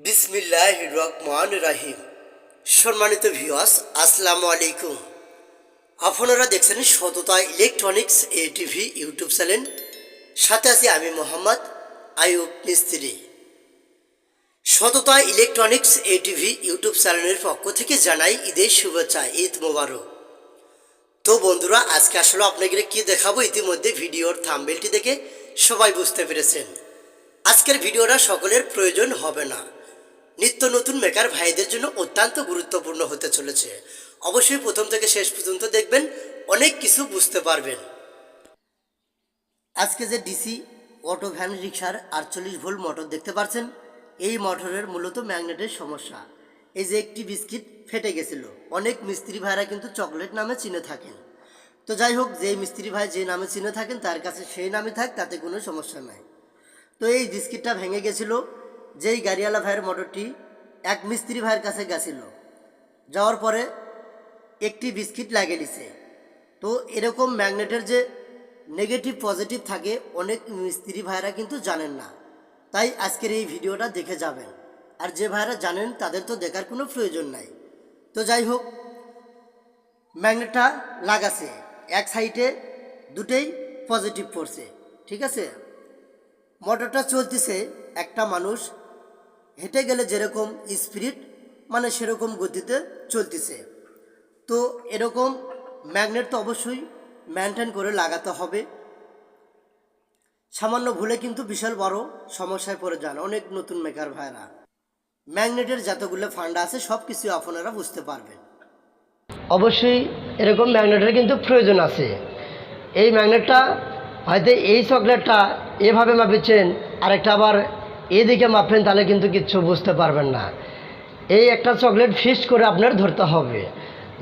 বিসমিল্লাহ রহমান রাহিম। সম্মানিত ভিওয়াস আসসালামু আলাইকুম। আপনারা দেখছেন সততা ইলেকট্রনিক্স এ টিভি ইউটিউব চ্যানেল। সাথে আছি আমি মোহাম্মদ আয়ুব মিস্ত্রি। সততা ইলেকট্রনিক্স এ টিভি ইউটিউব চ্যানেলের পক্ষ থেকে জানাই ঈদের শুভেচ্ছা, ঈদ মোবারক। তো বন্ধুরা, আজকে আসলে আপনাদের কি দেখাবো? ইতিমধ্যে ভিডিওর থাম্বেলটি দেখে সবাই বুঝতে পেরেছেন। আজকের ভিডিওটা সকলের প্রয়োজন হবে না। নিত্য নতুন মেকার ভাইদের জন্য অত্যন্ত গুরুত্বপূর্ণ হতে চলেছে। অবশ্যই প্রথম থেকে শেষ পর্যন্ত দেখবেন, অনেক কিছু বুঝতে পারবেন। আজকে যে ডিসি অটো ভ্যান রিক্সার আটচল্লিশ ভোল্ট মোটর দেখতে পাচ্ছেন, এই মোটরের মূলত ম্যাগনেটের সমস্যা। এই যে একটি বিস্কিট ফেটে গেছিল, অনেক মিস্ত্রি ভাইরা কিন্তু চকলেট নামে চিনে থাকেন। তো যাই হোক, যেই মিস্ত্রি ভাই যে নামে চিনে থাকেন, তার কাছে সেই নামে থাক, তাতে কোনো সমস্যা নাই। তো এই বিস্কিটটা ভেঙে গেছিল যেই গাড়িওয়ালা ভাইয়ের মোটরটি এক মিস্ত্রি ভাইয়ের কাছে গেছিল। যাওয়ার পরে একটি বিস্কিট লাগিয়ে দিছে তো এরকম ম্যাগনেটের যে নেগেটিভ, পজিটিভ থাকে, অনেক মিস্ত্রি ভাইরা কিন্তু জানেন না। তাই আজকের এই ভিডিওটা দেখে যাবেন। আর যে ভাইরা জানেন, তাদের তো দেখার কোনো প্রয়োজন নাই। তো যাই হোক, ম্যাগনেটটা লাগাছে। এক সাইডে দুটেই পজিটিভ পড়ছে। ঠিক আছে? মোটরটা চলতেছে, একটা মানুষ হেঁটে গেলে যেরকম স্পিরিট মানে সেরকম গতিতে চলতেছে। তো এরকম ম্যাগনেট তো অবশ্যই মেনটেন করে লাগাতে হবে। সামান্য ভুলে কিন্তু বিশাল বড় সমস্যায় পড়ে যান অনেক নতুন মেকার ভাইরা। ম্যাগনেটের যতগুলো ফান্ডা আছে সব কিছু আপনারা বুঝতে পারবেন। অবশ্যই এরকম ম্যাগনেটের কিন্তু প্রয়োজন আছে। এই ম্যাগনেটটা, হয়তো এই চকলেটটা এভাবে মাপিচ্ছেন আরেকটা আবার এদিকে মাপেন তাহলে কিন্তু কিচ্ছু বুঝতে পারবেন না। এই একটা চকলেট ফিক্সড করে আপনার ধরতে হবে।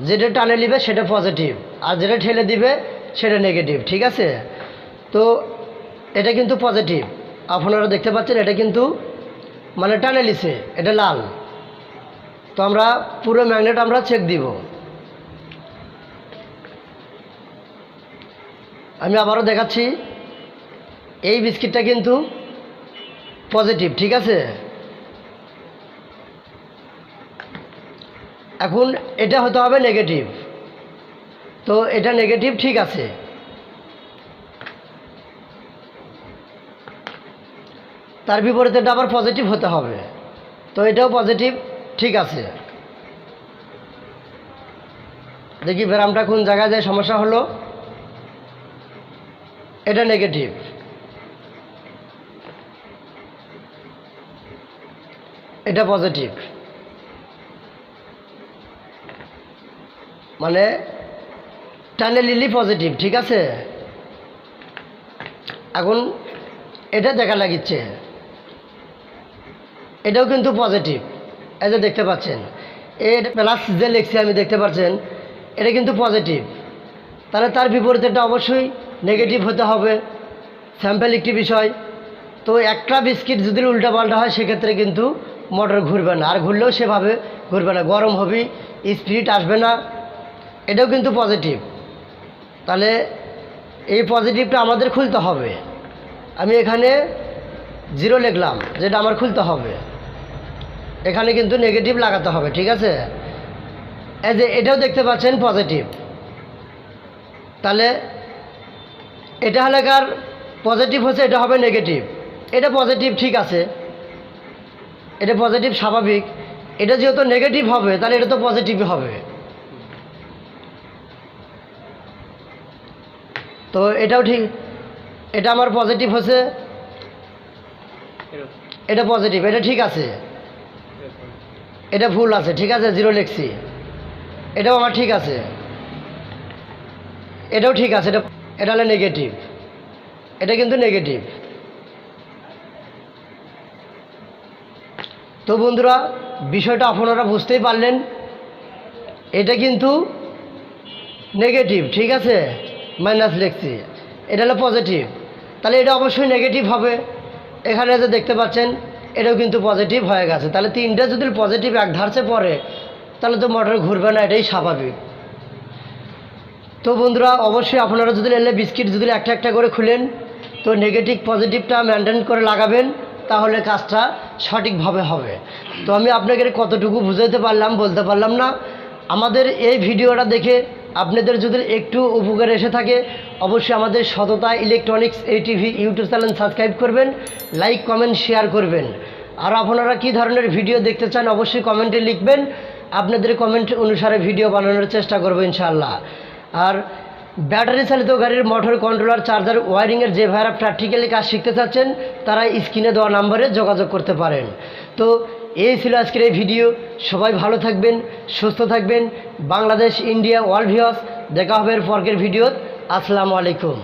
যেটা টানে নিবে, সেটা পজিটিভ আর যেটা ঠেলে দিবে, সেটা নেগেটিভ ঠিক আছে? তো এটা কিন্তু পজিটিভ আপনারা দেখতে পাচ্ছেন, এটা কিন্তু মানে টানে লিছে এটা লাল। তো আমরা পুরো ম্যাগনেট আমরা চেক দিব। আমি আবারও দেখাচ্ছি, এই বিস্কিটটা কিন্তু পজিটিভ ঠিক আছে? এখন এটা হতে হবে নেগেটিভ তো এটা নেগেটিভ ঠিক আছে। তার বিপরীতে এটা আবার পজিটিভ হতে হবে। তো এটাও পজিটিভ ঠিক আছে। দেখি ব্যারামটা কোন জায়গায় যায়, সমস্যা হলো। এটা নেগেটিভ এটা পজিটিভ মানে টানে লিলি পজিটিভ ঠিক আছে? এখন এটা দেখা লাগিচ্ছে। এটাও কিন্তু পজিটিভ এই যে দেখতে পাচ্ছেন, এর প্লাস যে লিখছি আমি, দেখতে পাচ্ছেন, এটা কিন্তু পজিটিভ তাহলে তার বিপরীতেটা অবশ্যই নেগেটিভ হতে হবে। স্যাম্পেল একটি বিষয়। তো একটা বিস্কিট যদি উল্টাপাল্টা হয়, সেক্ষেত্রে কিন্তু মোটর ঘুরবে না। আর ঘুরলেও সেভাবে ঘুরবে না। গরম হবে স্পিরিট আসবে না। এটাও কিন্তু পজিটিভ তাহলে এই পজিটিভটা আমাদের খুলতে হবে। আমি এখানে জিরো লিখলাম, যেটা আমার খুলতে হবে। এখানে কিন্তু নেগেটিভ লাগাতে হবে, ঠিক আছে? এই যে এটাও দেখতে পাচ্ছেন পজিটিভ তাহলে এটা হলে কার? পজিটিভ হচ্ছে, এটা হবে নেগেটিভ এটা পজিটিভ ঠিক আছে। এটা পজিটিভ স্বাভাবিক। এটা যেহেতু নেগেটিভ হবে, তাহলে এটা তো পজিটিভ হবে। তো এটাও ঠিক। এটা আমার পজিটিভ হচ্ছে এটা পজিটিভ এটা ঠিক আছে। এটা ভুল আছে, ঠিক আছে জিরো লিখছি। এটাও আমার ঠিক আছে। এটাও ঠিক আছে, এটা এটা হলো নেগেটিভ এটা কিন্তু নেগেটিভ তো বন্ধুরা, বিষয়টা আপনারা বুঝতেই পারলেন। এটা কিন্তু নেগেটিভ ঠিক আছে? মাইনাস লিখছি। এটা হলো পজিটিভ তাহলে এটা অবশ্যই নেগেটিভ হবে। এখানে যে দেখতে পাচ্ছেন, এটাও কিন্তু পজিটিভ হয়ে গেছে। তাহলে তিনটা যদি পজিটিভ এক ধারছে পরে তাহলে তো মোটর ঘুরবে না, এটাই স্বাভাবিক। তো বন্ধুরা, অবশ্যই আপনারা যদি এলে বিস্কিট যদি একটা একটা করে খুলেন, তো নেগেটিভ পজিটিভটা মেনটেন করে লাগাবেন, তাহলে কাজটা সঠিকভাবে হবে। তো আমি আপনাকে কতটুকু বুঝাইতে পারলাম, বলতে পারলাম না। আমাদের এই ভিডিওটা দেখে আপনাদের যদি একটু উপকার এসে থাকে, অবশ্যই আমাদের সততা ইলেকট্রনিক্স এই টিভি ইউটিউব চ্যানেল সাবস্ক্রাইব করবেন, লাইক, কমেন্ট, শেয়ার করবেন। আর আপনারা কী ধরনের ভিডিও দেখতে চান, অবশ্যই কমেন্টে লিখবেন। আপনাদের কমেন্ট অনুসারে ভিডিও বানানোর চেষ্টা করব ইনশাআল্লাহ। আর ব্যাটারি চালিত গাড়ির মোটর কন্ট্রোলার চার্জার ওয়ারিংয়ের যে ভাইরা প্র্যাকটিক্যালি কাজ শিখতে চাচ্ছেন, তারা স্ক্রিনে দেওয়া নাম্বারে যোগাযোগ করতে পারেন। তো এই ছিল আজকের এই ভিডিও সবাই ভালো থাকবেন, সুস্থ থাকবেন। বাংলাদেশ ইন্ডিয়া ওয়ার্ল্ড ভিউস দেখা হবে পরের ভিডিও আসসালামু আলাইকুম।